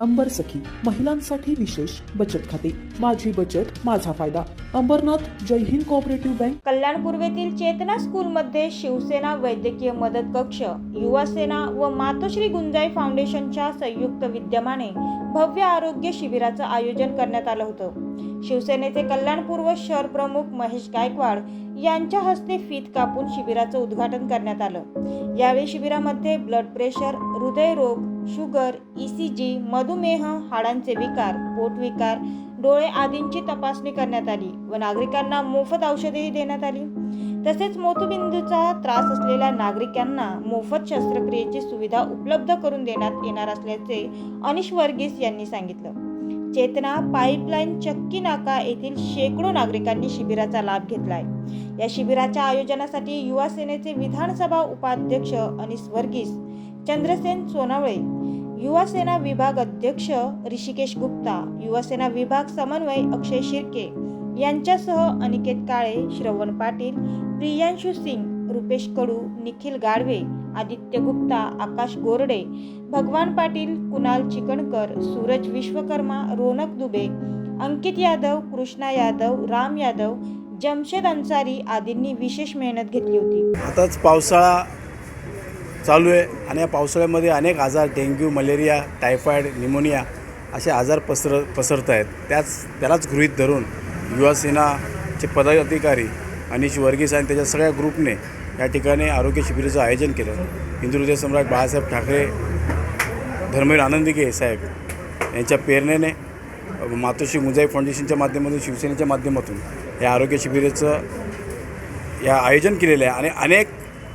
अंबर सखी महिलांसाठी विशेष बचत खाते. माझी बचत माझा फायदा. Ambernath Jai Hind cooperative bank. कल्याण पूर्वेतील चेतना स्कूलमध्ये शिवसेना वैद्यकीय मदत कक्ष युवा सेना व मातोश्री गुंजाई फाउंडेशनच्या संयुक्त विद्यमाने भव्य आरोग्य शिबिराचं आयोजन करण्यात आलं होतं. शिवसेनेचे कल्याणपूर्व शहर प्रमुख महेश गायकवाड यांच्या हस्ते फीत कापून शिबिराचं उद्घाटन करण्यात आलं. यावेळी शिबिरामध्ये ब्लड प्रेशर हृदयरोग शुगर ई सी जी मधुमेह हाडांचे विकार पोटविकार डोळे आदींची तपासणी करण्यात आली व नागरिकांना मोफत औषधेही देण्यात आली. तसेच मोतबिंदूचा त्रास असलेल्या नागरिकांना मोफत शस्त्रक्रियेची सुविधा उपलब्ध करून देण्यात येणार असल्याचे अनिश वर्गीस यांनी सांगितलं. चेतना पाईपलाईन चक्की नाका येथील शेकडो नागरिकांनी शिबिराचा लाभ घेतलाय. या शिबिराच्या आयोजनासाठी युवा सेनेचे विधानसभा उपाध्यक्ष अनिस वर्गीस चंद्रसेन सोनावळे युवासेना विभाग अध्यक्ष ऋषिकेश गुप्ता युवासेना विभाग समन्वय अक्षय शिर्के यांच्यासह अनिकेत काळे श्रवण पाटील प्रियांशु सिंग रुपेश कडू निखिल गाडवे आदित्य गुप्ता आकाश गोरडे भगवान पाटील कुणाल चिकणकर सूरज विश्वकर्मा रोनक दुबे अंकित यादव कृष्णा यादव राम यादव जमशेद अन्सारी आदींनी विशेष मेहनत घेतली होती. आताच पावसाळा चालू आहे आणि या पावसाळ्यामध्ये अनेक आजार डेंग्यू मलेरिया टायफॉईड निमोनिया असे आजार पसर पसरत आहेत त्याच त्यालाच गृहीत धरून युवासेनाचे पदाधिकारी अनिश वर्गीस आणि त्याच्या सगळ्या ग्रुपने या ठिकाणी आरोग्य शिबिराचं आयोजन केलं. हिंदुहृदय सम्राट बाळासाहेब ठाकरे धर्मवीर आनंदिके साहेब यांच्या प्रेरणेने मातोश्री मुजाई फाउंडेशनच्या माध्यमातून शिवसेनेच्या माध्यमातून या आरोग्य शिबिराचं या आयोजन केलेलं आहे. आणि अनेक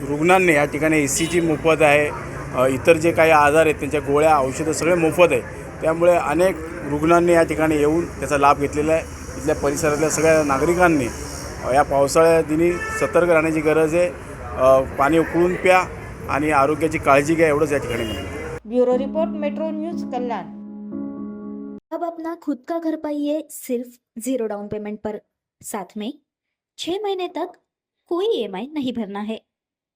रुग्णांनी या ठिकाणी ए सी जी मोफत आहे इतर जे काही आजार आहेत त्यांच्या गोळ्या औषधं सगळे मोफत आहे. त्यामुळे अनेक रुग्णांनी या ठिकाणी येऊन त्याचा लाभ घेतलेला आहे. इथल्या परिसरातल्या सगळ्या नागरिकांनी या पावसाळ्या दिनी सतर्क राहण्याची गरज आहे. पाणी उकळून प्या आणि आरोग्याची काळजी घ्या एवढंच या ठिकाणी म्हणतो bureau report metro news Kalyan. अब अपना खुद का घर पाइए सिर्फ जीरो डाउन पेमेंट पर। साथ में छह महीने तक कोई ईएमआई नहीं भरना है।